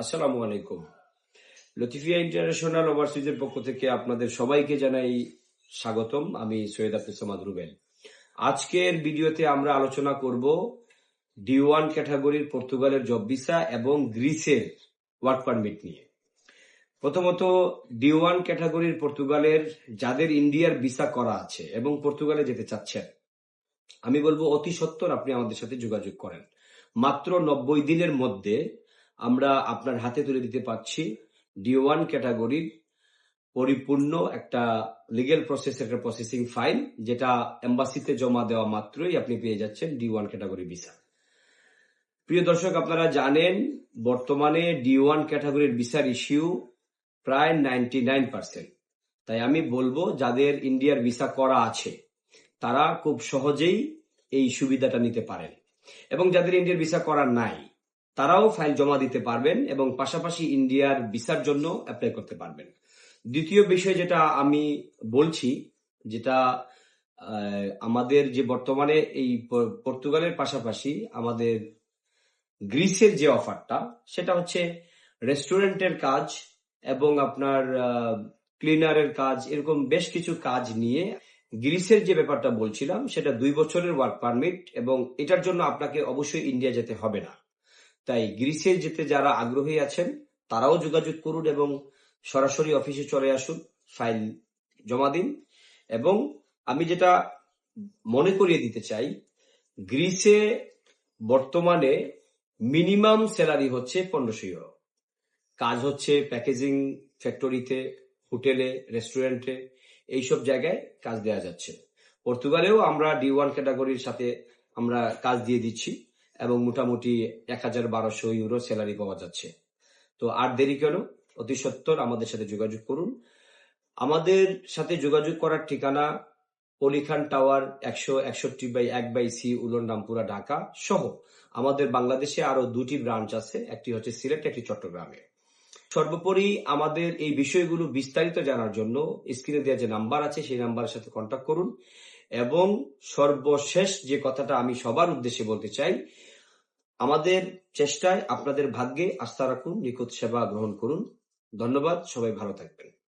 আসসালামু আলাইকুম। লতিফিয়া ইন্টারন্যাশনাল ওভারসিজের পক্ষ থেকে আপনাদের সবাইকে জানাই স্বাগতম। আমি সৈয়দ আব্দুল রুবেল। আজকের ভিডিওতে আমরা আলোচনা করব ডি ওয়ান ক্যাটাগরির পর্তুগালের জব ভিসা এবং গ্রিসের ওয়ার্ক পারমিট নিয়ে। প্রথমত, ডি ওয়ান ক্যাটাগরির পর্তুগালের যাদের ইন্ডিয়ার ভিসা করা আছে এবং পর্তুগালে যেতে চাচ্ছেন, আমি বলব অতি সত্বর আপনি আমাদের সাথে যোগাযোগ করেন। মাত্র নব্বই দিনের মধ্যে আমরা আপনার হাতে তুলে দিতে পারছি ডি ওয়ান ক্যাটাগরির পরিপূর্ণ একটা লিগেল প্রসেস একটা প্রসেসিং ফাইল যেটা এম্বাসিতে জমা দেওয়া মাত্রই আপনি পেয়ে যাচ্ছেন ডি ওয়ান ক্যাটাগরি ভিসা প্রিয় দর্শক, আপনারা জানেন, বর্তমানে ডি ওয়ান ক্যাটাগরির ভিসার ইস্যু প্রায় নাইনটি নাইন পার্সেন্ট তাই আমি বলব, যাদের ইন্ডিয়ার ভিসা করা আছে, তারা খুব সহজেই এই সুবিধাটা নিতে পারেন। এবং যাদের ইন্ডিয়ার ভিসা করা নাই তারাও ফাইল জমা দিতে পারবেন এবং পাশাপাশি ইন্ডিয়ার ভিসার জন্য অ্যাপ্লাই করতে পারবেন। দ্বিতীয় বিষয় যেটা আমি বলছি, যেটা আমাদের যে বর্তমানে এই পর্তুগালের পাশাপাশি আমাদের গ্রিসের যে অফারটা সেটা হচ্ছে রেস্টুরেন্টের কাজ এবং আপনার ক্লিনারের কাজ, এরকম বেশ কিছু কাজ নিয়ে গ্রিসের যে ব্যাপারটা বলছিলাম, সেটা দুই বছরের ওয়ার্ক পারমিট এবং এটার জন্য আপনাকে অবশ্যই ইন্ডিয়া যেতে হবে না। তাই গ্রিসে যেতে যারা আগ্রহী আছেন, তারাও যোগাযোগ করুন এবং সরাসরি অফিসে চলে আসুন, ফাইল জমা দিন। এবং আমি যেটা মনে করিয়ে দিতে চাই, গ্রিসে বর্তমানে মিনিমাম স্যালারি হচ্ছে পনেরোশো ইউরো। কাজ হচ্ছে প্যাকেজিং ফ্যাক্টরিতে, হোটেলে, রেস্টুরেন্টে, এইসব জায়গায় কাজ দেওয়া যাচ্ছে। পর্তুগালেও আমরা ডি ওয়ান ক্যাটাগরির সাথে আমরা কাজ দিয়ে দিচ্ছি। এবং মোটামুটি এক হাজার বারোশো ইউরো স্যালারি পাওয়া যাচ্ছে। তো আর দেরি কেন? অতি সত্বর আমাদের সাথে যোগাযোগ করুন। আমাদের সাথে যোগাযোগ করার ঠিকানা অলিখান টাওয়ার একশো একষট্টি বাই এক বাই সি উলন রামপুরা ঢাকা সহ। আমাদের বাংলাদেশে আরও দুটি ব্রাঞ্চ আছে, একটি হচ্ছে সিলেট, একটি চট্টগ্রামে। সর্বোপরি আমাদের এই বিষয়গুলো বিস্তারিত জানার জন্য স্ক্রিনে দেওয়া যে নাম্বার আছে, সেই নাম্বারের সাথে কন্ট্যাক্ট করুন। এবং সর্বশেষ যে কথাটা আমি সবার উদ্দেশ্যে বলতে চাই, আমাদের চেষ্টায় আপনাদের ভাগ্যে আস্থা রাখুন, নিখুঁত সেবা গ্রহণ করুন। ধন্যবাদ, সবাই ভালো থাকবেন।